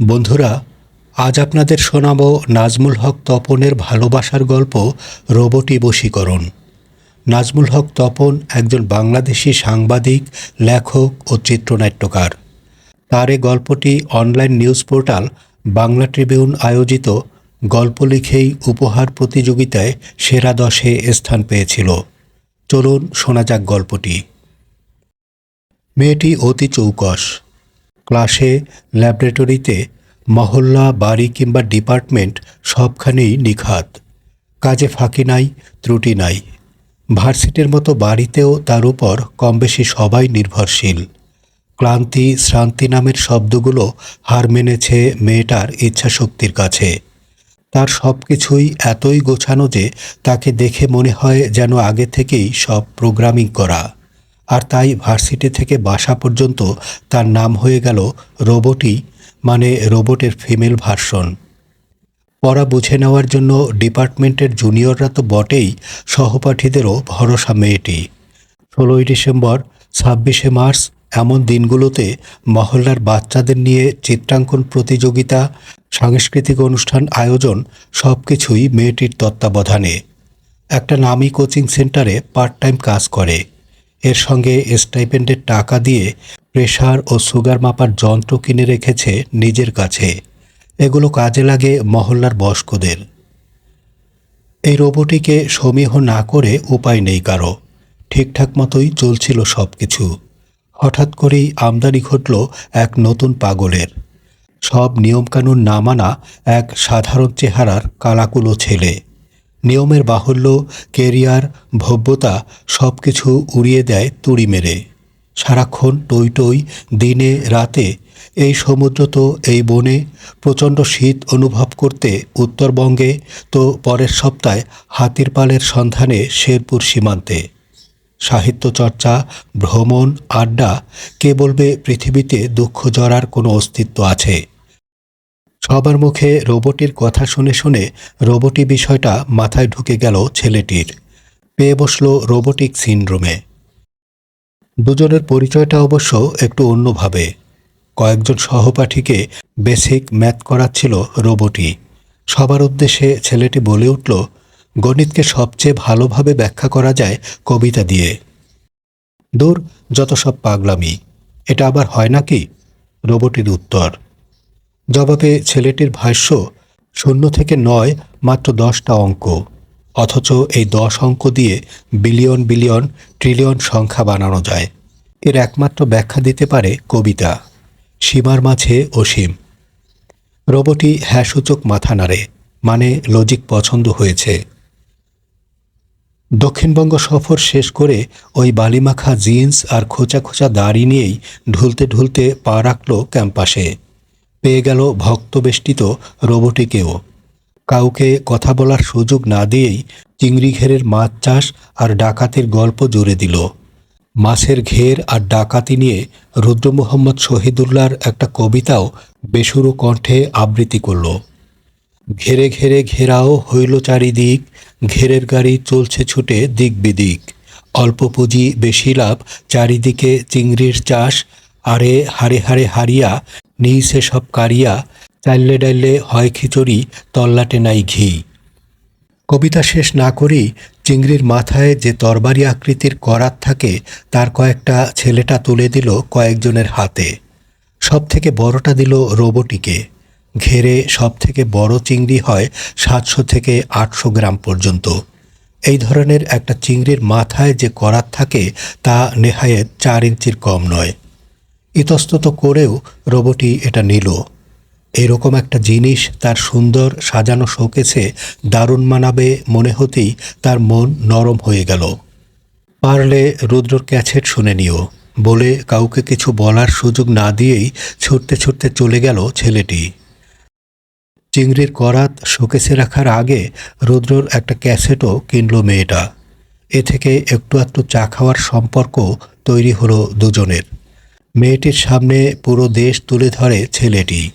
বন্ধুরা, আজ আপনাদের শোনাব নাজমুল হক তপনের ভালোবাসার গল্প রোবটি বশীকরণ। নাজমুল হক তপন একজন বাংলাদেশি সাংবাদিক, লেখক ও চিত্রনাট্যকার। তার এই গল্পটি online news portal Bangla tribune আয়োজিত গল্প লিখেই উপহার প্রতিযোগিতায় সেরা দশে স্থান পেয়েছিল। চলুন শোনা যাক গল্পটি। মেয়েটি অতি চৌকস। ক্লাসে, ল্যাবরেটরিতে, মহল্লা, বাড়ি কিংবা ডিপার্টমেন্ট সবখানেই নিখাত। কাজে ফাঁকি নাই, ত্রুটি নাই। ভার্সিটির মতো বাড়িতেও তার উপর কমবেশি সবাই নির্ভরশীল। ক্লান্তি, শ্রান্তি নামের শব্দগুলো হার মেনেছে মেয়েটার ইচ্ছাশক্তির কাছে। তার সব কিছুই এতই গোছানো যে তাকে দেখে মনে হয় যেন আগে থেকেই সব প্রোগ্রামিং করা। আর তাই ভার্সিটি থেকে বাসা পর্যন্ত তার নাম হয়ে গেল রোবটই মানে রোবটের ফিমেল ভার্সন। পড়া বুঝে নেওয়ার জন্য ডিপার্টমেন্টের জুনিয়ররা তো বটেই, সহপাঠীদেরও ভরসা মেয়েটি। ষোলোই ডিসেম্বর, ছাব্বিশে মার্চ, এমন দিনগুলোতে মহল্লার বাচ্চাদের নিয়ে চিত্রাঙ্কন প্রতিযোগিতা, সাংস্কৃতিক অনুষ্ঠান আয়োজন সব কিছুই মেয়েটির তত্ত্বাবধানে। একটা নামি কোচিং সেন্টারে পার্ট টাইম কাজ করে। এর সঙ্গে স্টাইপেন্ডের টাকা দিয়ে প্রেশার ও সুগার মাপার যন্ত্র কিনে রেখেছে নিজের কাছে। এগুলো কাজে লাগে মহল্লার বয়স্কদের। এই রোবটিকে সমীহ না করে উপায় নেই কারও। ঠিকঠাক মতোই চলছিল সব কিছু হঠাৎ করেই আমদানি ঘটল এক নতুন পাগলের। সব নিয়মকানুন না মানা এক সাধারণ চেহারার কালাকুলো ছেলে। নিয়মের বাহুল্য, কেরিয়ার, ভব্যতা সব কিছু উড়িয়ে দেয় তুড়ি মেরে। সারাক্ষণ টই টই, দিনে রাতে এই সমুদ্র তো এই বনে প্রচণ্ড শীত অনুভব করতে উত্তরবঙ্গে তো পরের সপ্তাহে হাতির পালের সন্ধানে শেরপুর সীমান্তে। সাহিত্য চর্চা, ভ্রমণ, আড্ডা কে বলবে পৃথিবীতে দুঃখ জড়ার কোনো অস্তিত্ব আছে। সবার মুখে রোবটির কথা শুনে শুনে রোবটি বিষয়টা মাথায় ঢুকে গেল ছেলেটির। পেয়ে বসল রোবোটিক সিনড্রোমে। দুজনের পরিচয়টা অবশ্য একটু অন্যভাবে। কয়েকজন সহপাঠীকে বেসিক ম্যাথ করাচ্ছিল রোবটি সবার উদ্দেশ্যে ছেলেটি বলে উঠল, গণিতকে সবচেয়ে ভালোভাবে ব্যাখ্যা করা যায় কবিতা দিয়ে। দূর, যত সব পাগলামি। এটা আবার হয় নাকি? রোবটির উত্তর জবাবে ছেলেটির ভাষ্য, শূন্য থেকে নয় মাত্র দশটা অঙ্ক। অথচ এই দশ অঙ্ক দিয়ে বিলিয়ন বিলিয়ন ট্রিলিয়ন সংখ্যা বানানো যায়। এর একমাত্র ব্যাখ্যা দিতে পারে কবিতা, সীমার মাঝে অসীম। রোবটি হ্যাঁ সূচক মাথা নাড়ে মানে লজিক পছন্দ হয়েছে। দক্ষিণবঙ্গ সফর শেষ করে ওই বালিমাখা জিন্স আর খোঁচা খোঁচা দাড়ি নিয়েই ঢুলতে ঢুলতে পা রাখল ক্যাম্পাসে। পেয়ে গেল ভক্তবেষ্টিত রোবটিকেও। কাউকে কথা বলার সুযোগ না দিয়েই চিংড়ি ঘেরের মাছ চাষ আর ডাকাতির গল্প জুড়ে দিল। মাছের ঘের আর ডাকাতি নিয়ে রুদ্র মোহাম্মদ শহীদুল্লাহর একটা কবিতাও বেসুরো কণ্ঠে আবৃত্তি করল। ঘেরে ঘেরে ঘেরাও হইল চারিদিক, ঘেরের গাড়ি চলছে ছুটে দিক বিদিক। অল্প পুঁজি বেশি লাভ, চারিদিকে চিংড়ির চাষ আরে, হারে হারে, হারিয়া নিইসে সব কারিয়া, চাইলে ডাইলে হয় খিচুড়ি, তল্লাটে নাই ঘি। কবিতা শেষ না করেই চিংড়ির মাথায় যে তরবারি আকৃতির করাত থাকে, তার কয়েকটা ছেলেটা তুলে দিল কয়েকজনের হাতে। সব থেকে বড়টা দিল রোবটিকে। ঘেরে সব থেকে বড় চিংড়ি হয় সাতশো থেকে আটশো গ্রাম পর্যন্ত। এই ধরনের একটা চিংড়ির মাথায় যে করাত থাকে, তা নেহায়েত চার ইঞ্চির কম নয়। ইতস্তত করেও রোবটি এটা নিল। এরকম একটা জিনিস তার সুন্দর সাজানো শোকেছে দারুণ মানাবে মনে হতেই তার মন নরম হয়ে গেল। পারলে রুদ্রর ক্যাছেট শুনে নিও, বলে কাউকে কিছু বলার সুযোগ না দিয়েই ছুটতে ছুটতে চলে গেল ছেলেটি। চিংড়ির করাত শোকেসে রাখার আগে রুদ্রর একটা ক্যাসেটও কিনল মেয়েটা। এ থেকে একটু একটু চা খাওয়ার সম্পর্ক তৈরি হলো দুজনের। মেয়েটির সামনে পুরো দেশ তুলে ধরে ছেলেটি।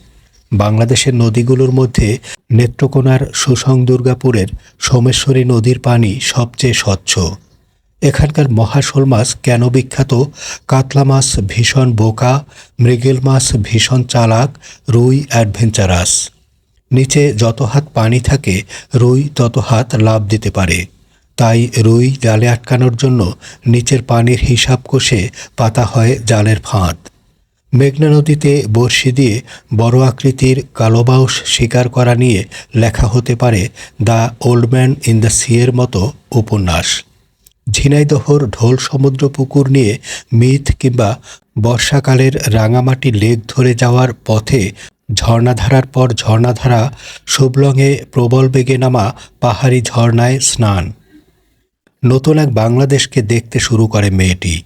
বাংলাদেশের নদীগুলোর মধ্যে নেত্রকোনার সুসং দুর্গাপুরের সোমেশ্বরী নদীর পানি সবচেয়ে স্বচ্ছ। এখানকার মহাশোল মাছ কেন বিখ্যাত? কাতলা মাছ ভীষণ বোকা, মৃগেল মাছ ভীষণ চালাক, রুই অ্যাডভেঞ্চারাস। নিচে যত হাত পানি থাকে, রুই তত হাত লাভ দিতে পারে। তাই রুই জালে আটকানোর জন্য নিচের পানির হিসাব কষে পাতা হয় জালের ফাঁদ। মেঘনা নদীতে বর্ষি দিয়ে বড় আকৃতির কালোবাউস শিকার করা নিয়ে লেখা হতে পারে the old man in the সিয়ের মতো উপন্যাস। ঝিনাইদহর ঢোল সমুদ্র পুকুর নিয়ে মিথ কিংবা বর্ষাকালের রাঙামাটি লেক ধরে যাওয়ার পথে ঝর্ণাধারার পর ঝর্ণাধারা শুভলংয়ে প্রবল বেগে নামা পাহাড়ি ঝর্ণায় স্নান। নতুন এক বাংলাদেশকে দেখতে শুরু করে মেয়েটি।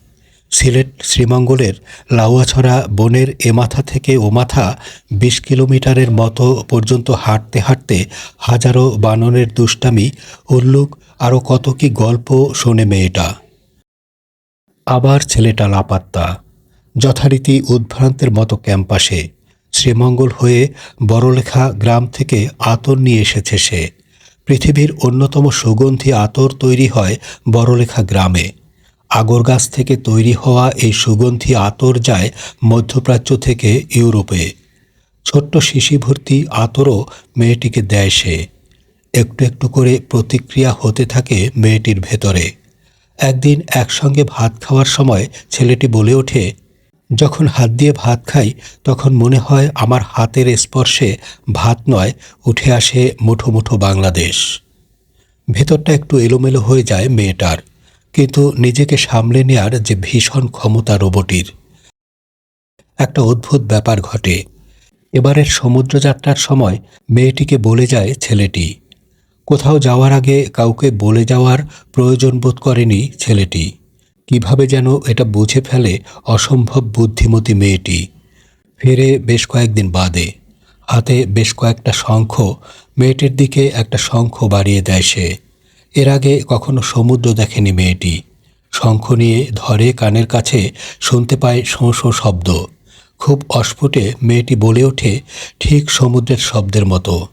সিলেট শ্রীমঙ্গলের লাউয়াছড়া বনের এ মাথা থেকে ও মাথা বিশ কিলোমিটারের মতো পর্যন্ত হাঁটতে হাঁটতে হাজারো বাননের দুষ্টামি উল্লুক আরও কত কি গল্প শোনে মেয়েটা। আবার ছেলেটা লাপাত্তা। যথারীতি উদ্ভ্রান্তের মতো ক্যাম্পাসে। শ্রীমঙ্গল হয়ে বড়লেখা গ্রাম থেকে আতর নিয়ে এসেছে সে। পৃথিবীর অন্যতম সুগন্ধি আতর তৈরি হয় বড়লেখা গ্রামে। আগর গাছ থেকে তৈরি হওয়া এই সুগন্ধি আতর যায় মধ্যপ্রাচ্য থেকে ইউরোপে। ছোট্ট শিশি ভর্তি আতরও মেয়েটিকে দেয় সে। একটু একটু করে প্রতিক্রিয়া হতে থাকে মেয়েটির ভেতরে। একদিন একসঙ্গে ভাত খাওয়ার সময় ছেলেটি বলে ওঠে যখন হাত দিয়ে ভাত খাই, তখন মনে হয় আমার হাতের স্পর্শে ভাত নয়, উঠে আসে মুঠো মুঠো বাংলাদেশ। ভেতরটা একটু এলোমেলো হয়ে যায় মেয়েটার, কিন্তু নিজেকে সামলে নেয়ার যে ভীষণ ক্ষমতা রোবটির। একটা অদ্ভুত ব্যাপার ঘটে। এবারের সমুদ্রযাত্রার সময় মেয়েটিকে বলে যায় ছেলেটি। কোথাও যাওয়ার আগে কাউকে বলে যাওয়ার প্রয়োজন বোধ করেনি ছেলেটি। কীভাবে যেন এটা বুঝে ফেলে অসম্ভব বুদ্ধিমতী মেয়েটি। ফেরে বেশ কয়েকদিন বাদে, হাতে বেশ কয়েকটা শঙ্খ, মেয়েটির দিকে একটা শঙ্খ বাড়িয়ে দেয় সে। এর আগে কখনো সমুদ্র দেখেনি মেয়েটি। শঙ্খ নিয়ে ধরে কানের কাছে শুনতে পায় শোঁ শোঁ শব্দ। খুব অস্ফুটে মেয়েটি বলে ওঠে ঠিক সমুদ্রের শব্দের মতো।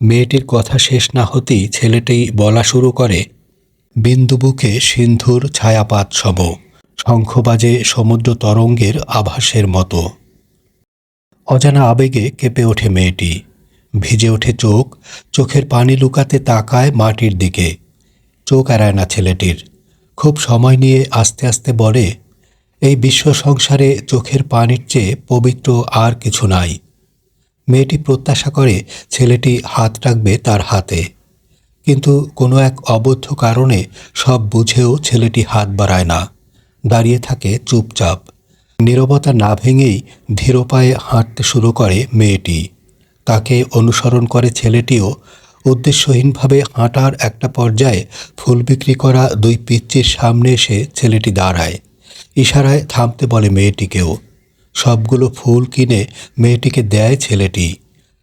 মেয়েটির কথা শেষ না হতেই ছেলেটি বলা শুরু করে বিন্দুবুকে সিন্ধুর ছায়াপাত সম। শঙ্খবাজে সমুদ্র তরঙ্গের আভাসের মতো। অজানা আবেগে কেঁপে ওঠে মেয়েটি। ভিজে ওঠে চোখ, চোখের পানি লুকাতে তাকায় মাটির দিকে। চোখ এড়ায় না ছেলেটির। খুব সময় নিয়ে আস্তে আস্তে বলে, এই বিশ্ব সংসারে চোখের পানির চেয়ে পবিত্র আর কিছু নাই। মেয়েটি প্রত্যাশা করে ছেলেটি হাত রাখবে তার হাতে। কিন্তু কোনো এক অবদ্ধ কারণে সব বুঝেও ছেলেটি হাত বাড়ায় না। দাঁড়িয়ে থাকে চুপচাপ। নীরবতা না ভেঙেই ধীর পায়ে হাঁটতে শুরু করে মেয়েটি। তাকে অনুসরণ করে ছেলেটিও উদ্দেশ্যহীনভাবে হাঁটার একটা পর্যায়ে ফুল বিক্রি করা দুই পিচ্চির সামনে এসে ছেলেটি দাঁড়ায়। ইশারায় থামতে বলে মেয়েটিকেও। সবগুলো ফুল কিনে মেয়েটিকে দেয় ছেলেটি।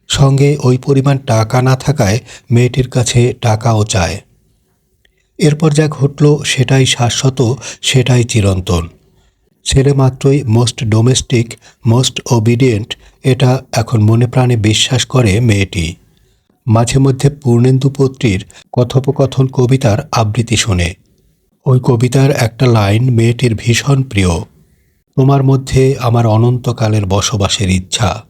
সঙ্গে ওই পরিমাণ টাকা না থাকায় মেয়েটির কাছে টাকাও চায়। এরপর যা ঘটল সেটাই শাশ্বত, সেটাই চিরন্তন। ছেলে মাত্রই মোস্ট ডোমেস্টিক মোস্ট ওবিডিয়েন্ট এটা এখন মনে প্রাণে বিশ্বাস করে মেয়েটি। মাঝে মধ্যে পূর্ণেন্দু পত্রীর কথোপকথন কবিতার আবৃত্তি শোনে। ওই কবিতার একটা লাইন মেয়েটির ভীষণ প্রিয়। তোমার মধ্যে আমার অনন্তকালের বসবাসের ইচ্ছা।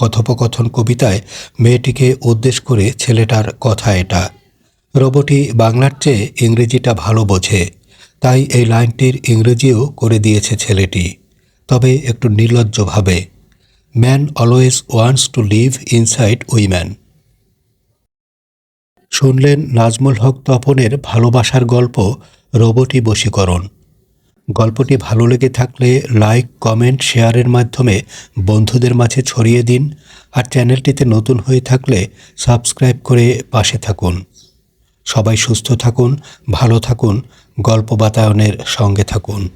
কথোপকথন কবিতায় মেয়েটিকে উদ্দেশ করে ছেলেটার কথা এটা। রবটি বাংলার চেয়ে ইংরেজিটা ভালো বোঝে, তাই এই লাইনটির ইংরেজিও করে দিয়েছে ছেলেটি। তবে একটু নির্লজ্জভাবে man always wants to live inside woman শুনলেন নাজমুল হক তপনের ভালোবাসার গল্প রোবটি বশীকরণ। গল্পটি ভালো লেগে থাকলে লাইক, কমেন্ট, শেয়ারের মাধ্যমে বন্ধুদের মাঝে ছড়িয়ে দিন আর চ্যানেলটিতে নতুন হয়ে থাকলে সাবস্ক্রাইব করে পাশে থাকুন। সবাই সুস্থ থাকুন, ভালো থাকুন, গল্প বাতায়নের সঙ্গে থাকুন।